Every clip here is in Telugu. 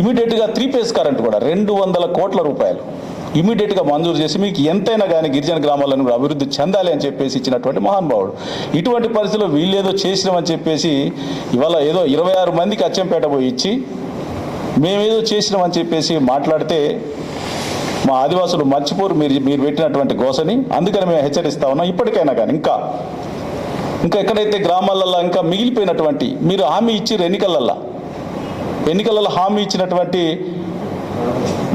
ఇమీడియట్గా త్రీ ఫేస్ కరెంట్ కూడా రెండు వందల కోట్ల రూపాయలు. ఇమీడియట్గా మంజూరు చేసి మీకు ఎంతైనా కానీ గిరిజన గ్రామాలను కూడా అభివృద్ధి చెందాలి అని చెప్పేసి ఇచ్చినటువంటి మహానుభావుడు. ఇటువంటి పరిస్థితుల్లో వీళ్ళేదో చేసినామని చెప్పేసి ఇవాళ ఏదో ఇరవై ఆరు మందికి అచ్చంపేట పోయి ఇచ్చి మేమేదో చేసినామని చెప్పేసి మాట్లాడితే మా ఆదివాసులు మర్చిపోరు మీరు మీరు పెట్టినటువంటి గోసని అందుకని మేము హెచ్చరిస్తా ఉన్నాం. ఇప్పటికైనా కానీ ఇంకా. ఇంకా ఎక్కడైతే గ్రామాలలో ఇంకా మిగిలిపోయినటువంటి మీరు హామీ ఇచ్చి ఎన్నికలల్లో ఎన్నికలలో హామీ ఇచ్చినటువంటి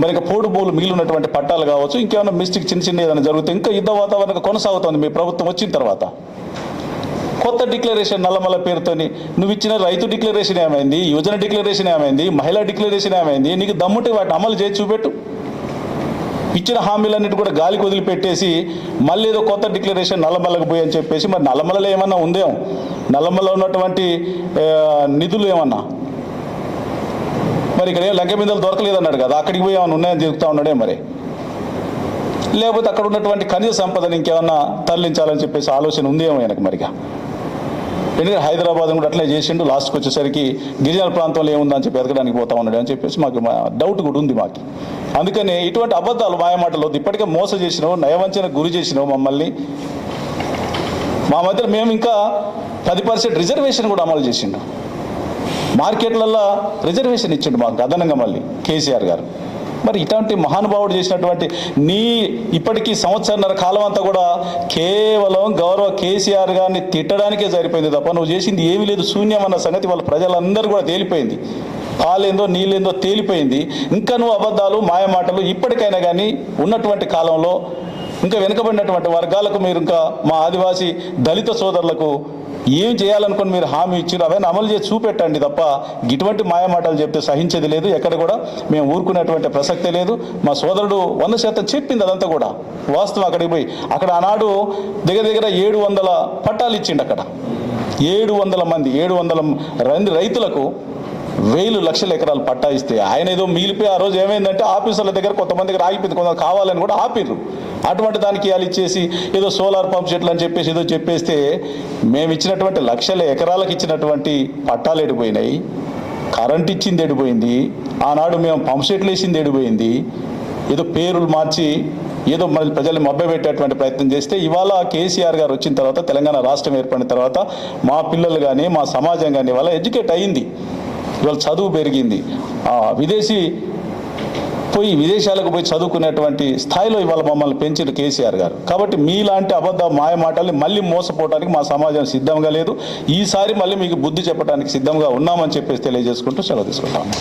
మరి ఇక పోడు బోలు మిగిలినటువంటి పట్టాలు కావచ్చు ఇంకేమైనా మిస్టేక్ చిన్న చిన్న ఏదైనా జరుగుతుంది ఇంకా యుద్ధ వాతావరణం కొనసాగుతోంది మీ ప్రభుత్వం వచ్చిన తర్వాత. కొత్త డిక్లరేషన్ నల్లమల్ల పేరుతోని నువ్వు ఇచ్చిన రైతు డిక్లరేషన్ ఏమైంది యువజన డిక్లరేషన్ ఏమైంది మహిళా డిక్లరేషన్ ఏమైంది నీకు దమ్ముంటే వాటిని అమలు చేసి చూపెట్టు. ఇచ్చిన హామీలన్నిటి కూడా గాలికి వదిలిపెట్టేసి మళ్ళీ ఏదో కొత్త డిక్లరేషన్ నల్లమల్లకు పోయి అని చెప్పేసి మరి నల్లమల్లలో ఏమన్నా ఉందేమో? నల్లమల్ల ఉన్నటువంటి నిధులు ఏమన్నా? మరి ఇక్కడ ఏం లంక మిందలు దొరకలేదు అన్నాడు కదా అక్కడికి పోయి ఏమైనా ఉన్నాయని చెప్తా ఉన్నాడే మరి. లేకపోతే అక్కడ ఉన్నటువంటి ఖనిజ సంపదని ఇంకేమన్నా తరలించాలని చెప్పేసి ఆలోచన ఉందేమో ఆయనకు మరిగా. ఎందుకంటే హైదరాబాద్ కూడా అట్లే చేసిండు లాస్ట్కి వచ్చేసరికి గిరిజన ప్రాంతంలో ఏముందని చెప్పి ఎదగడానికి పోతా ఉన్నాడు అని చెప్పేసి మాకు మా డౌట్ కూడా ఉంది మాకు. అందుకని ఇటువంటి అబద్ధాలు మాయమాటలు ఇప్పటికే మోస చేసినావు నయవంచన గురి చేసినావు మమ్మల్ని. మా మధ్య మేము ఇంకా పది పర్సెంట్ రిజర్వేషన్ కూడా అమలు చేసిండు. మార్కెట్లలో రిజర్వేషన్ ఇచ్చిండు మాకు అదనంగా మళ్ళీ కేసీఆర్ గారు. మరి ఇటువంటి మహానుభావుడు చేసినటువంటి నీ ఇప్పటికీ సంవత్సరన్నర కాలం అంతా కూడా కేవలం గౌరవ కేసీఆర్ గారిని తిట్టడానికే సరిపోయింది తప్ప నువ్వు చేసింది ఏమీ లేదు శూన్యం అన్న సంగతి వాళ్ళ ప్రజలందరూ కూడా తేలిపోయింది. పాలేందో నీళ్ళేందో తేలిపోయింది. ఇంకా నువ్వు అబద్ధాలు మాయమాటలు ఇప్పటికైనా కానీ ఉన్నటువంటి కాలంలో ఇంకా వెనుకబడినటువంటి వర్గాలకు మీరు ఇంకా మా ఆదివాసీ దళిత సోదరులకు ఏం చేయాలనుకుని మీరు హామీ ఇచ్చారు అవన్నీ అమలు చేసి చూపెట్టండి తప్ప ఇటువంటి మాయమాటలు చెప్తే సహించేది లేదు. ఎక్కడ కూడా మేము ఊరుకునేటువంటి ప్రసక్తే లేదు. మా సోదరుడు వంద శాతం చెప్పింది అదంతా కూడా. వాస్తవం అక్కడికి పోయి అక్కడ ఆనాడు దగ్గర దగ్గర ఏడు వందల పట్టాలు ఇచ్చిండు అక్కడ. ఏడు వందల మంది ఏడు వందల మంది రైతులకు వేలు లక్షల ఎకరాలు పట్టా ఇస్తే ఆయన ఏదో మిగిలిపోయి ఆ రోజు ఏమైందంటే ఆఫీసర్ల దగ్గర కొంతమంది దగ్గర ఆగిపోయింది. కొంత కావాలని కూడా ఆపిర్రు. అటువంటి దానికి వాళ్ళు ఇచ్చేసి ఏదో సోలార్ పంప్ సెట్లు అని చెప్పేసి ఏదో చెప్పేస్తే మేము ఇచ్చినటువంటి లక్షల ఎకరాలకు ఇచ్చినటువంటి పట్టాలు ఎడిపోయినాయి కరెంట్ ఇచ్చింది ఎడిపోయింది ఆనాడు మేము పంప్ సెట్లు వేసింది ఎడిపోయింది ఏదో పేరులు మార్చి ఏదో మళ్ళీ ప్రజల్ని మభ్యపెట్టేటువంటి ప్రయత్నం చేస్తే ఇవాళ కేసీఆర్ గారు వచ్చిన తర్వాత తెలంగాణ రాష్ట్రం ఏర్పడిన తర్వాత మా పిల్లలు కానీ మా సమాజం కానీ ఇవాళ ఎడ్యుకేట్ అయ్యింది ఇవాళ చదువు పెరిగింది. విదేశీ పోయి విదేశాలకు పోయి చదువుకునేటువంటి స్థాయిలో ఇవాళ మమ్మల్ని పెంచిన కేసీఆర్ గారు. కాబట్టి మీలాంటి అబద్ధ మాయ మాటల్ని మళ్ళీ మోసపోవడానికి మా సమాజం సిద్ధంగా లేదు. ఈసారి మళ్ళీ మీకు బుద్ధి చెప్పడానికి సిద్ధంగా ఉన్నామని చెప్పేసి తెలియజేసుకుంటూ సెలవు తీసుకుంటాము